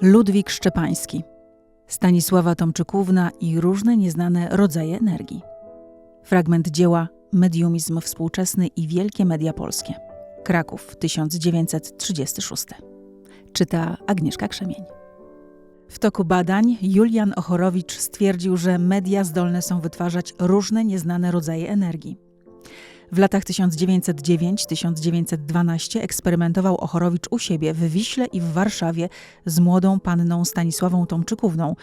Ludwik Szczepański, Stanisława Tomczykówna i różne nieznane rodzaje energii. Fragment dzieła Mediumizm współczesny i wielkie media polskie. Kraków 1936. Czyta Agnieszka Krzemień. W toku badań Julian Ochorowicz stwierdził, że media zdolne są wytwarzać różne nieznane rodzaje energii. W latach 1909-1912 eksperymentował Ochorowicz u siebie w Wiśle i w Warszawie z młodą panną Stanisławą Tomczykówną,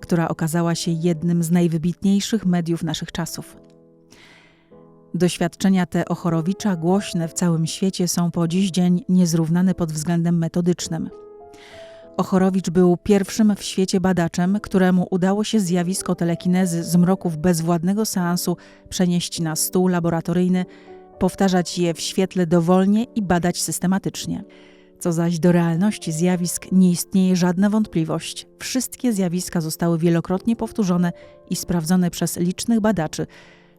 która okazała się jednym z najwybitniejszych mediów naszych czasów. Doświadczenia te Ochorowicza, głośne w całym świecie, są po dziś dzień niezrównane pod względem metodycznym. Ochorowicz był pierwszym w świecie badaczem, któremu udało się zjawisko telekinezy z mroków bezwładnego seansu przenieść na stół laboratoryjny, powtarzać je w świetle dowolnie i badać systematycznie. Co zaś do realności zjawisk nie istnieje żadna wątpliwość. Wszystkie zjawiska zostały wielokrotnie powtórzone i sprawdzone przez licznych badaczy,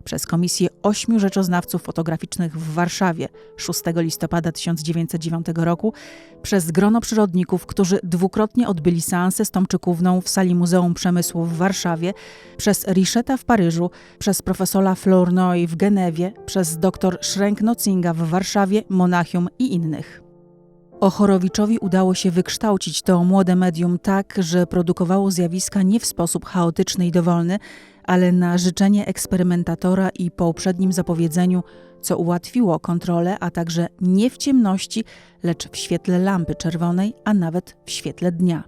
przez Komisję Ośmiu Rzeczoznawców Fotograficznych w Warszawie 6 listopada 1909 roku, przez grono przyrodników, którzy dwukrotnie odbyli seansę z Tomczykówną w sali Muzeum Przemysłu w Warszawie, przez Richeta w Paryżu, przez profesora Flournoy w Genewie, przez dr Schrenk-Nocinga w Warszawie, Monachium i innych. Ochorowiczowi udało się wykształcić to młode medium tak, że produkowało zjawiska nie w sposób chaotyczny i dowolny, ale na życzenie eksperymentatora i po uprzednim zapowiedzeniu, co ułatwiło kontrolę, a także nie w ciemności, lecz w świetle lampy czerwonej, a nawet w świetle dnia.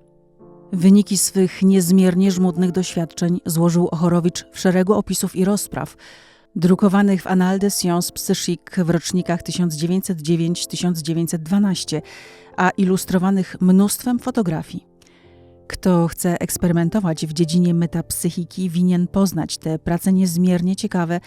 Wyniki swych niezmiernie żmudnych doświadczeń złożył Ochorowicz w szeregu opisów i rozpraw, drukowanych w Annales de Sciences Psychiques w rocznikach 1909-1912, a ilustrowanych mnóstwem fotografii. Kto chce eksperymentować w dziedzinie metapsychiki, winien poznać te prace niezmiernie ciekawe,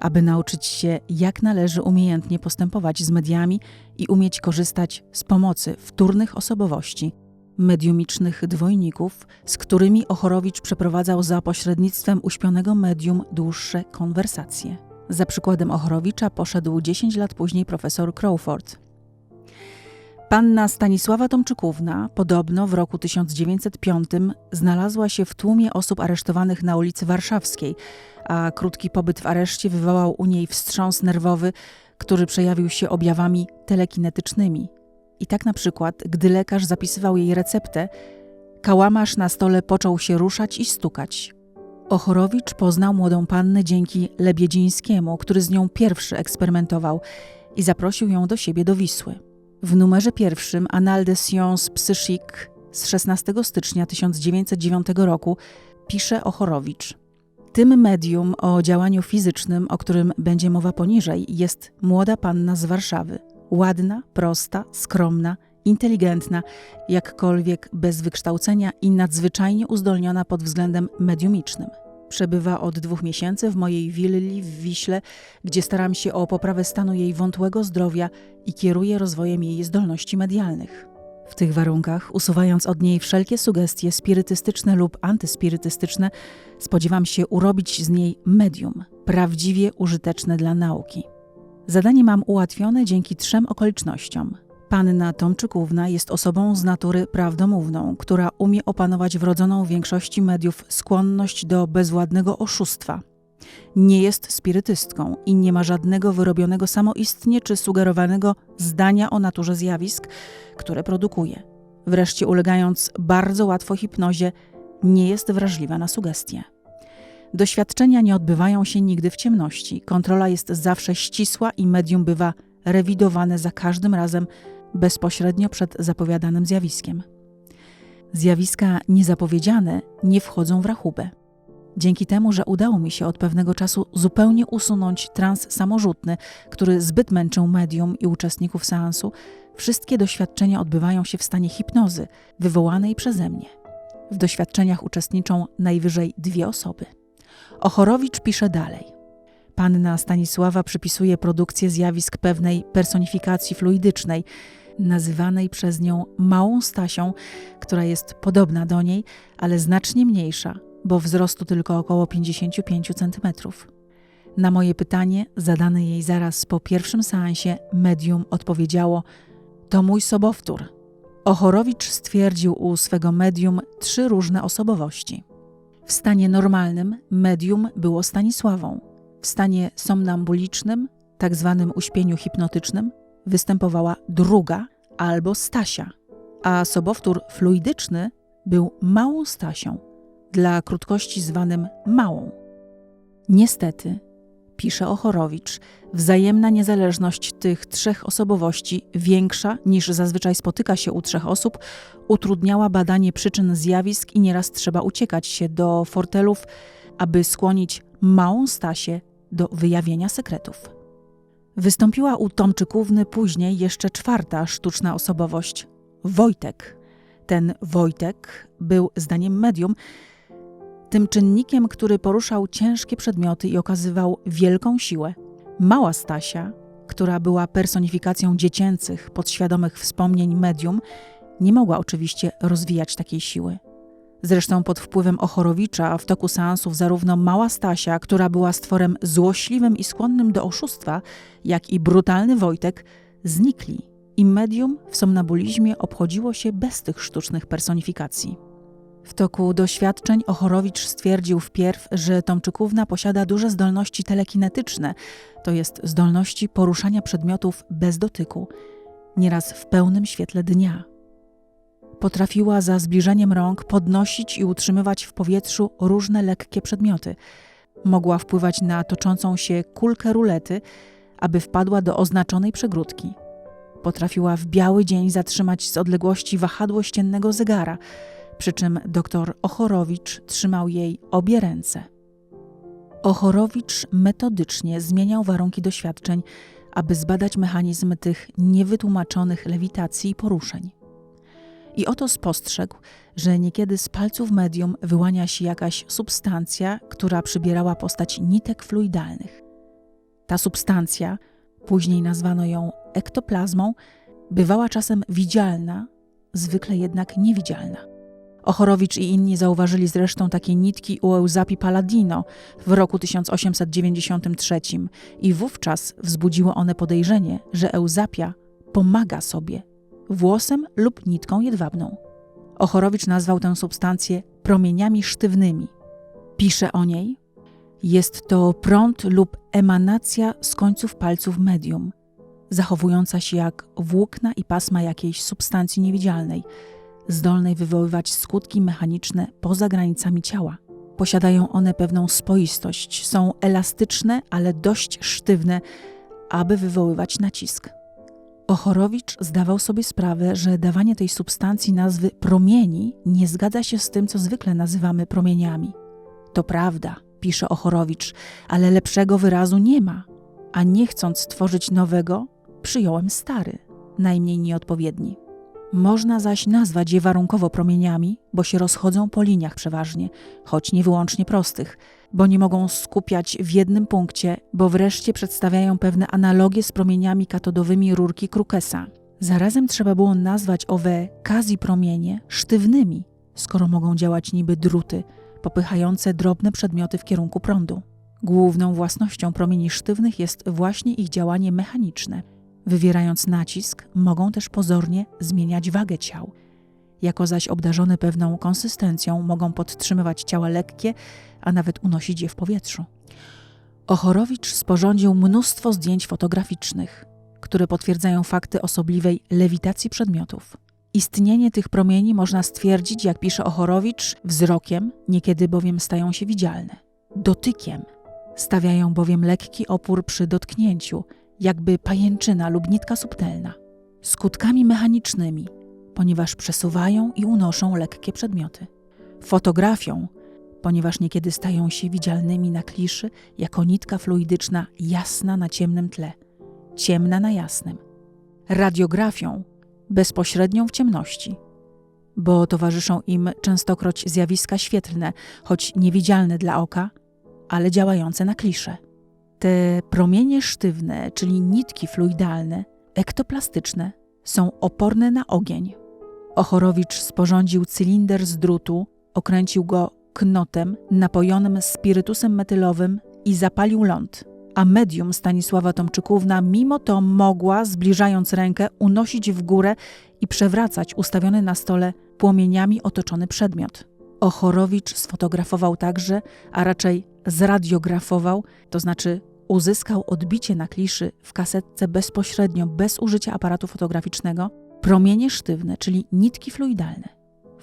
aby nauczyć się, jak należy umiejętnie postępować z mediami i umieć korzystać z pomocy wtórnych osobowości, mediumicznych dwojników, z którymi Ochorowicz przeprowadzał za pośrednictwem uśpionego medium dłuższe konwersacje. Za przykładem Ochorowicza poszedł 10 lat później profesor Crawford. Panna Stanisława Tomczykówna podobno w roku 1905 znalazła się w tłumie osób aresztowanych na ulicy Warszawskiej, a krótki pobyt w areszcie wywołał u niej wstrząs nerwowy, który przejawił się objawami telekinetycznymi. I tak na przykład, gdy lekarz zapisywał jej receptę, kałamarz na stole począł się ruszać i stukać. Ochorowicz poznał młodą pannę dzięki Lebiedzińskiemu, który z nią pierwszy eksperymentował i zaprosił ją do siebie do Wisły. W numerze pierwszym Annales de Sciences Psychiques z 16 stycznia 1909 roku pisze Ochorowicz. Tym medium o działaniu fizycznym, o którym będzie mowa poniżej, jest młoda panna z Warszawy. Ładna, prosta, skromna, inteligentna, jakkolwiek bez wykształcenia i nadzwyczajnie uzdolniona pod względem mediumicznym. Przebywa od dwóch miesięcy w mojej willi w Wiśle, gdzie staram się o poprawę stanu jej wątłego zdrowia i kieruję rozwojem jej zdolności medialnych. W tych warunkach, usuwając od niej wszelkie sugestie spirytystyczne lub antyspirytystyczne, spodziewam się urobić z niej medium, prawdziwie użyteczne dla nauki. Zadanie mam ułatwione dzięki trzem okolicznościom – Panna Tomczykówna jest osobą z natury prawdomówną, która umie opanować wrodzoną w większości mediów skłonność do bezwładnego oszustwa. Nie jest spirytystką i nie ma żadnego wyrobionego samoistnie czy sugerowanego zdania o naturze zjawisk, które produkuje. Wreszcie, ulegając bardzo łatwo hipnozie, nie jest wrażliwa na sugestie. Doświadczenia nie odbywają się nigdy w ciemności. Kontrola jest zawsze ścisła i medium bywa rewidowane za każdym razem, bezpośrednio przed zapowiadanym zjawiskiem. Zjawiska niezapowiedziane nie wchodzą w rachubę. Dzięki temu, że udało mi się od pewnego czasu zupełnie usunąć trans samorzutny, który zbyt męczył medium i uczestników seansu, wszystkie doświadczenia odbywają się w stanie hipnozy, wywołanej przeze mnie. W doświadczeniach uczestniczą najwyżej dwie osoby. Ochorowicz pisze dalej. Panna Stanisława przypisuje produkcję zjawisk pewnej personifikacji fluidycznej, nazywanej przez nią Małą Stasią, która jest podobna do niej, ale znacznie mniejsza, bo wzrostu tylko około 55 cm. Na moje pytanie, zadane jej zaraz po pierwszym seansie, medium odpowiedziało: To mój sobowtór. Ochorowicz stwierdził u swego medium trzy różne osobowości. W stanie normalnym medium było Stanisławą. W stanie somnambulicznym, tak zwanym uśpieniu hipnotycznym, występowała druga albo Stasia, a sobowtór fluidyczny był małą Stasią, dla krótkości zwanym małą. Niestety, pisze Ochorowicz, wzajemna niezależność tych trzech osobowości, większa niż zazwyczaj spotyka się u trzech osób, utrudniała badanie przyczyn zjawisk i nieraz trzeba uciekać się do fortelów, aby skłonić małą Stasię do wyjawienia sekretów. Wystąpiła u Tomczykówny później jeszcze czwarta sztuczna osobowość Wojtek. Ten Wojtek był, zdaniem medium, tym czynnikiem, który poruszał ciężkie przedmioty i okazywał wielką siłę. Mała Stasia, która była personifikacją dziecięcych, podświadomych wspomnień medium, nie mogła oczywiście rozwijać takiej siły. Zresztą pod wpływem Ochorowicza w toku seansów zarówno mała Stasia, która była stworem złośliwym i skłonnym do oszustwa, jak i brutalny Wojtek znikli i medium w somnambulizmie obchodziło się bez tych sztucznych personifikacji. W toku doświadczeń Ochorowicz stwierdził wpierw, że Tomczykówna posiada duże zdolności telekinetyczne, to jest zdolności poruszania przedmiotów bez dotyku, nieraz w pełnym świetle dnia. Potrafiła za zbliżeniem rąk podnosić i utrzymywać w powietrzu różne lekkie przedmioty. Mogła wpływać na toczącą się kulkę rulety, aby wpadła do oznaczonej przegródki. Potrafiła w biały dzień zatrzymać z odległości wahadło ściennego zegara, przy czym doktor Ochorowicz trzymał jej obie ręce. Ochorowicz metodycznie zmieniał warunki doświadczeń, aby zbadać mechanizm tych niewytłumaczonych lewitacji i poruszeń. I oto spostrzegł, że niekiedy z palców medium wyłania się jakaś substancja, która przybierała postać nitek fluidalnych. Ta substancja, później nazwano ją ektoplazmą, bywała czasem widzialna, zwykle jednak niewidzialna. Ochorowicz i inni zauważyli zresztą takie nitki u Euzapi Palladino w roku 1893 i wówczas wzbudziły one podejrzenie, że Euzapia pomaga sobie włosem lub nitką jedwabną. Ochorowicz nazwał tę substancję promieniami sztywnymi. Pisze o niej: Jest to prąd lub emanacja z końców palców medium, zachowująca się jak włókna i pasma jakiejś substancji niewidzialnej, zdolnej wywoływać skutki mechaniczne poza granicami ciała. Posiadają one pewną spoistość, są elastyczne, ale dość sztywne, aby wywoływać nacisk. Ochorowicz zdawał sobie sprawę, że dawanie tej substancji nazwy promieni nie zgadza się z tym, co zwykle nazywamy promieniami. To prawda, pisze Ochorowicz, ale lepszego wyrazu nie ma, a nie chcąc stworzyć nowego, przyjąłem stary, najmniej nieodpowiedni. Można zaś nazwać je warunkowo promieniami, bo się rozchodzą po liniach przeważnie, choć nie wyłącznie prostych, bo nie mogą skupiać w jednym punkcie, bo wreszcie przedstawiają pewne analogie z promieniami katodowymi rurki Crookesa. Zarazem trzeba było nazwać owe quasi-promienie sztywnymi, skoro mogą działać niby druty, popychające drobne przedmioty w kierunku prądu. Główną własnością promieni sztywnych jest właśnie ich działanie mechaniczne – Wywierając nacisk, mogą też pozornie zmieniać wagę ciał. Jako zaś obdarzone pewną konsystencją, mogą podtrzymywać ciała lekkie, a nawet unosić je w powietrzu. Ochorowicz sporządził mnóstwo zdjęć fotograficznych, które potwierdzają fakty osobliwej lewitacji przedmiotów. Istnienie tych promieni można stwierdzić, jak pisze Ochorowicz, wzrokiem, niekiedy bowiem stają się widzialne, dotykiem. Stawiają bowiem lekki opór przy dotknięciu, jakby pajęczyna lub nitka subtelna, skutkami mechanicznymi, ponieważ przesuwają i unoszą lekkie przedmioty, fotografią, ponieważ niekiedy stają się widzialnymi na kliszy jako nitka fluidyczna jasna na ciemnym tle, ciemna na jasnym, radiografią, bezpośrednią w ciemności, bo towarzyszą im częstokroć zjawiska świetlne, choć niewidzialne dla oka, ale działające na klisze. Te promienie sztywne, czyli nitki fluidalne, ektoplastyczne, są oporne na ogień. Ochorowicz sporządził cylinder z drutu, okręcił go knotem napojonym spirytusem metylowym i zapalił ląd, a medium Stanisława Tomczykówna mimo to mogła, zbliżając rękę, unosić w górę i przewracać ustawiony na stole płomieniami otoczony przedmiot. Ochorowicz sfotografował także, a raczej zradiografował, to znaczy uzyskał odbicie na kliszy w kasetce bezpośrednio, bez użycia aparatu fotograficznego, promienie sztywne, czyli nitki fluidalne.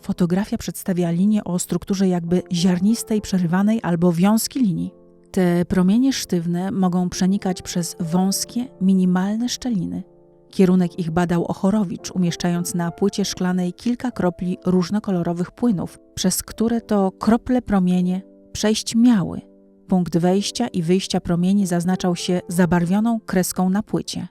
Fotografia przedstawia linię o strukturze jakby ziarnistej, przerywanej albo wiązki linii. Te promienie sztywne mogą przenikać przez wąskie, minimalne szczeliny. Kierunek ich badał Ochorowicz, umieszczając na płycie szklanej kilka kropli różnokolorowych płynów, przez które to krople promienie przejść miały. Punkt wejścia i wyjścia promieni zaznaczał się zabarwioną kreską na płycie.